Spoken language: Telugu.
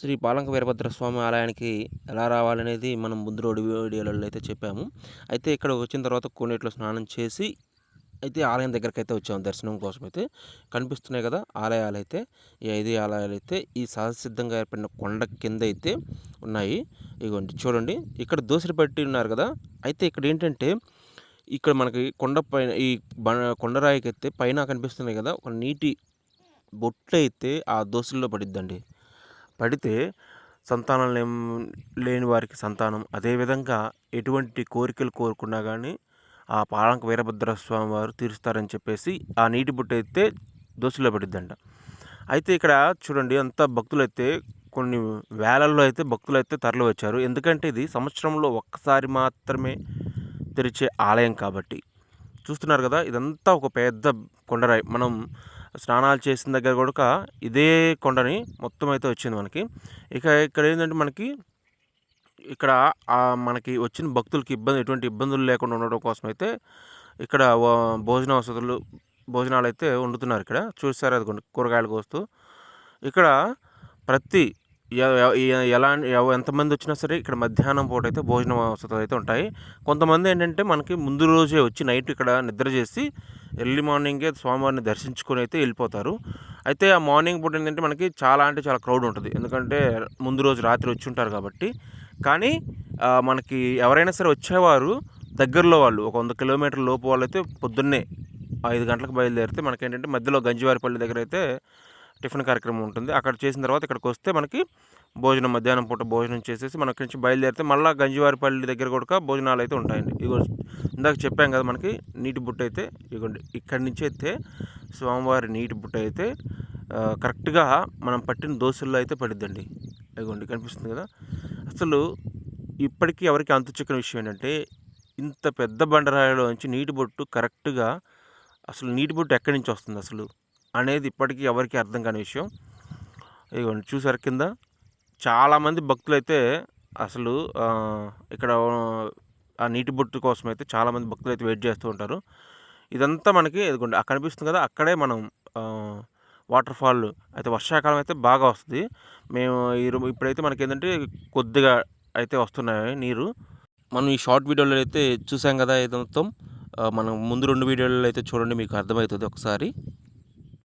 శ్రీ పాలంక వీరభద్ర స్వామి ఆలయానికి ఎలా రావాలనేది మనం ముందు రోడ్డు వీడియోలలో అయితే చెప్పాము. అయితే ఇక్కడ వచ్చిన తర్వాత కోనేటిలో స్నానం చేసి అయితే ఆలయం దగ్గరికి అయితే వచ్చాము దర్శనం కోసం అయితే కనిపిస్తున్నాయి కదా ఆలయాలు అయితే ఈ ఐదు ఆలయాలు అయితే ఈ సహజసిద్ధంగా ఏర్పడిన కొండ కింద అయితే ఉన్నాయి. ఇగోండి చూడండి ఇక్కడ దోసరి పట్టి ఉన్నారు కదా. అయితే ఇక్కడ ఏంటంటే ఇక్కడ మనకి కొండ పైన ఈ కొండరాయికి అయితే పైన కనిపిస్తున్నాయి కదా ఒక నీటి బొట్లు అయితే ఆ దోశల్లో పడిద్దండి. పడితే సంతానం లేని వారికి సంతానం. అదేవిధంగా ఎటువంటి కోరికలు కోరుకున్నా కానీ ఆ పాలంక వీరభద్ర స్వామి వారు తీరుస్తారని చెప్పేసి ఆ నీటి బుట్ట అయితే దోశలో పడిద్దంట. అయితే ఇక్కడ చూడండి అంత భక్తులు అయితే కొన్ని వేలల్లో అయితే భక్తులు అయితే తరలి వచ్చారు. ఎందుకంటే ఇది సంవత్సరంలో ఒక్కసారి మాత్రమే తెరిచే ఆలయం కాబట్టి. చూస్తున్నారు కదా ఇదంతా ఒక పెద్ద కొండరాయి. మనం స్నానాలు చేసిన దగ్గర కూడా ఇదే కొండని మొత్తం అయితే వచ్చింది మనకి. ఇక ఇక్కడ ఏంటంటే మనకి ఇక్కడ మనకి వచ్చిన భక్తులకి ఇబ్బంది ఎటువంటి ఇబ్బందులు లేకుండా ఉండడం కోసం అయితే ఇక్కడ భోజన వసతులు భోజనాలు అయితే వండుతున్నారు ఇక్కడ. చూస్తారు అది కూరగాయలు కోస్తూ. ఇక్కడ ప్రతి ఎలా ఎంతమంది వచ్చినా సరే ఇక్కడ మధ్యాహ్నం పూట అయితే భోజన వసతులు అయితే ఉంటాయి. కొంతమంది ఏంటంటే మనకి ముందు రోజే వచ్చి నైట్ ఇక్కడ నిద్ర చేసి ఎర్లీ మార్నింగే స్వామివారిని దర్శించుకొని అయితే వెళ్ళిపోతారు. అయితే ఆ మార్నింగ్ పూట ఏంటంటే మనకి చాలా అంటే చాలా క్రౌడ్ ఉంటుంది. ఎందుకంటే ముందు రోజు రాత్రి వచ్చి ఉంటారు కాబట్టి. కానీ మనకి ఎవరైనా సరే వచ్చేవారు దగ్గరలో వాళ్ళు ఒక వంద కిలోమీటర్ల లోపు వాళ్ళు అయితే పొద్దున్నే ఐదు గంటలకు బయలుదేరితే మనకేంటంటే మధ్యలో గంజివారిపల్లి దగ్గర అయితే టిఫిన్ కార్యక్రమం ఉంటుంది. అక్కడ చేసిన తర్వాత ఇక్కడికి వస్తే మనకి భోజనం మధ్యాహ్నం పూట భోజనం చేసేసి మనకి నుంచి బయలుదేరితే మళ్ళీ గంజివారిపల్లి దగ్గర కూడా భోజనాలు అయితే ఉంటాయండి. ఇగో ఇందాక చెప్పాం కదా మనకి నీటి బుట్ట అయితే ఇగోండి ఇక్కడి నుంచి అయితే స్వామివారి నీటి బుట్ట అయితే కరెక్ట్గా మనం పట్టిన దోశల్లో అయితే పడిద్దండి. ఇగోండి కనిపిస్తుంది కదా? అసలు ఇప్పటికీ ఎవరికి అంతుచిక్కని విషయం ఏంటంటే ఇంత పెద్ద బండరాయిలో నుంచి నీటి బొట్టు కరెక్ట్గా అసలు నీటి బొట్టు ఎక్కడి నుంచి వస్తుంది అసలు? అనేది ఇప్పటికీ ఎవరికి అర్థం కాని విషయం. ఇదిగోండి చూసారు కింద చాలామంది భక్తులు అయితే అసలు ఇక్కడ ఆ నీటి బొట్టు కోసం అయితే చాలామంది భక్తులు అయితే వెయిట్ చేస్తూ ఉంటారు. ఇదంతా మనకి ఇదిగోండి అక్కడ కనిపిస్తుంది కదా అక్కడే మనం వాటర్ ఫాల్ అయితే వర్షాకాలం అయితే బాగా వస్తుంది. మేము ఈ ఇప్పుడైతే మనకి ఏంటంటే కొద్దిగా అయితే వస్తున్నాయి నీరు. మనం ఈ షార్ట్ వీడియోలో అయితే చూసాం కదా ఇది మొత్తం మనం ముందు రెండు వీడియోలలో అయితే చూడండి మీకు అర్థమవుతుంది ఒకసారి.